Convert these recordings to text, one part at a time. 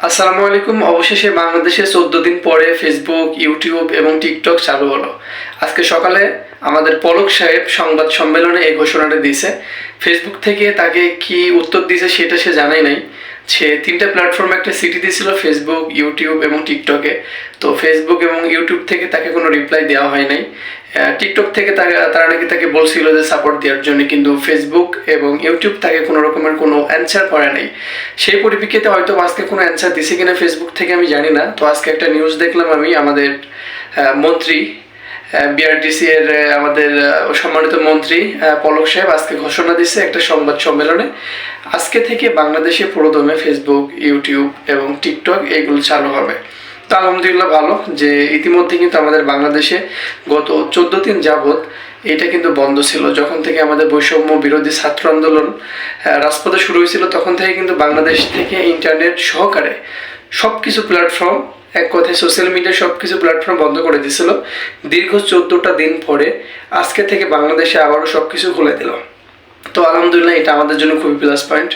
আসসালামু আলাইকুম। অবশেষে বাংলাদেশে চোদ্দ দিন পরে ফেসবুক ইউটিউব এবং টিকটক চালু হলো। আজকে সকালে আমাদের পলক সাহেব সংবাদ সম্মেলনে এই ঘোষণাটা দিয়েছে। ফেসবুক থেকে তাকে কি উত্তর দিয়েছে সেটা সে জানাই নাই। সে তিনটা প্ল্যাটফর্মে একটা সিটি দিয়েছিল ফেসবুক ইউটিউব এবং টিকটকে তো ফেসবুক এবং ইউটিউব থেকে তাকে কোনো রিপ্লাই দেওয়া হয় নাই। টিকটক থেকে তাকে তারা নাকি তাকে বলছিল যে সাপোর্ট দেওয়ার জন্য, কিন্তু ফেসবুক এবং ইউটিউব তাকে কোনো রকমের কোনো অ্যান্সার করে নাই। সেই পরিপ্রেক্ষিতে হয়তো আজকে কোনো অ্যান্সার দিছে কিনা ফেসবুক থেকে আমি জানি না। তো আজকে একটা নিউজ দেখলাম আমি, আমাদের মন্ত্রী বিআরটিসি এর আমাদের সম্মানিত মন্ত্রী পলক সাহেব আজকে ঘোষণা দিচ্ছে একটা সংবাদ সম্মেলনে। আজকে থেকে বাংলাদেশে পুরোদমে ফেসবুক ইউটিউব এবং টিকটক এগুলো চালু হবে। তো আলহামদুলিল্লাহ ভালো যে ইতিমধ্যে কিন্তু আমাদের বাংলাদেশে গত চোদ্দ দিন যাবৎ এটা কিন্তু বন্ধ ছিল। যখন থেকে আমাদের বৈষম্য বিরোধী ছাত্র আন্দোলন রাজপথে শুরু হয়েছিল, তখন থেকে কিন্তু বাংলাদেশ থেকে ইন্টারনেট সহকারে সব কিছু প্ল্যাটফর্ম এক কথায় সোশ্যাল মিডিয়া সব কিছু প্ল্যাটফর্ম বন্ধ করে দিয়েছিল। দীর্ঘ চোদ্দোটা দিন পরে আজকে থেকে বাংলাদেশে আবারও সব কিছু খুলে দিল। তো আলহামদুলিল্লাহ এটা আমাদের জন্য খুবই প্লাস পয়েন্ট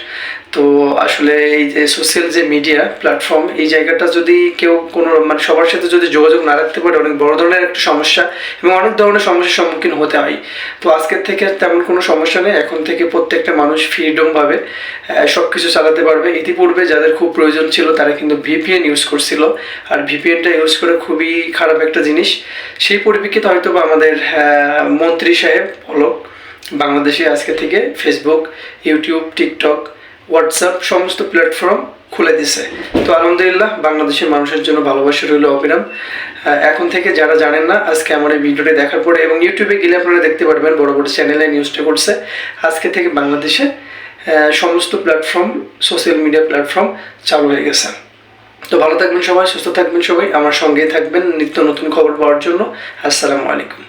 তো আসলে এই যে সোশ্যাল যে মিডিয়া প্ল্যাটফর্ম এই জায়গাটা যদি কেউ কোনো মানে সবার সাথে যদি যোগাযোগ না রাখতে পারে, অনেক বড় ধরনের একটা সমস্যা এবং অনেক ধরনের সমস্যার সম্মুখীন হতে হয়। তো আজকের থেকে তেমন কোনো সমস্যা নেই। এখন থেকে প্রত্যেকটা মানুষ ফ্রিডম ভাবে সব কিছু চালাতে পারবে। ইতিপূর্বে যাদের খুব প্রয়োজন ছিল, তারা কিন্তু ভিপিএন ইউজ করছিল। আর ভিপিএনটা ইউজ করে খুবই খারাপ একটা জিনিস। সেই পরিপ্রেক্ষিতে হয়তো বা আমাদের মন্ত্রী সাহেব পলক বাংলাদেশে আজকে থেকে ফেসবুক ইউটিউব টিকটক হোয়াটসঅ্যাপ সমস্ত প্ল্যাটফর্ম খুলে দিছে। তো আলহামদুলিল্লাহ, বাংলাদেশের মানুষের জন্য ভালোবাসা রইল অবিরাম। এখন থেকে যারা জানেন না, আজকে আমার এই ভিডিওটি দেখার পরে এবং ইউটিউবে গেলে আপনারা দেখতে পারবেন বড় বড় চ্যানেলে নিউজটা করছে। আজকে থেকে বাংলাদেশে সমস্ত প্ল্যাটফর্ম সোশ্যাল মিডিয়া প্ল্যাটফর্ম চালু হয়ে গেছে। তো ভালো থাকবেন সবাই, সুস্থ থাকবেন সবাই। আমার সঙ্গেই থাকবেন নিত্য নতুন খবর পাওয়ার জন্য। আসসালামু আলাইকুম।